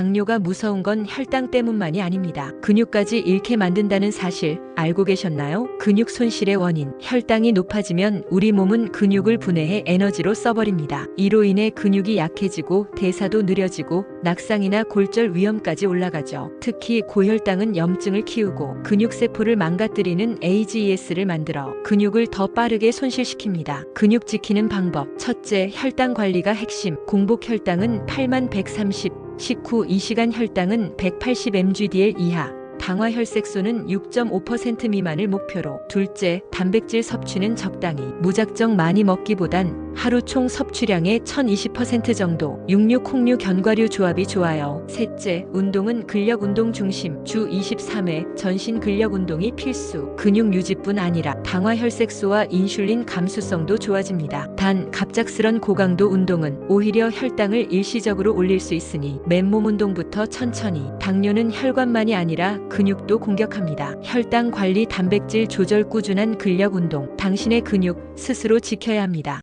당뇨가 무서운 건 혈당 때문만이 아닙니다. 근육까지 잃게 만든다는 사실 알고 계셨나요? 근육 손실의 원인. 혈당이 높아지면 우리 몸은 근육을 분해해 에너지로 써버립니다. 이로 인해 근육이 약해지고 대사도 느려지고 낙상이나 골절 위험까지 올라가죠. 특히 고혈당은 염증을 키우고 근육세포를 망가뜨리는 AGES를 만들어 근육을 더 빠르게 손실시킵니다. 근육 지키는 방법. 첫째, 혈당 관리가 핵심. 공복 혈당은 8만 130, 식후 2시간 혈당은 180 mgdl 이하. 당화 혈색소는 6.5% 미만을 목표로. 둘째, 단백질 섭취는 적당히. 무작정 많이 먹기보단 하루 총 섭취량의 1020% 정도. 육류, 콩류, 견과류 조합이 좋아요. 셋째, 운동은 근력 운동 중심. 주 23회 전신 근력 운동이 필수. 근육 유지뿐 아니라 당화 혈색소와 인슐린 감수성도 좋아집니다. 단 갑작스런 고강도 운동은 오히려 혈당을 일시적으로 올릴 수 있으니 맨몸 운동부터 천천히. 당뇨는 혈관만이 아니라 근육도 공격합니다. 혈당 관리, 단백질 조절, 꾸준한 근력 운동. 당신의 근육 스스로 지켜야 합니다.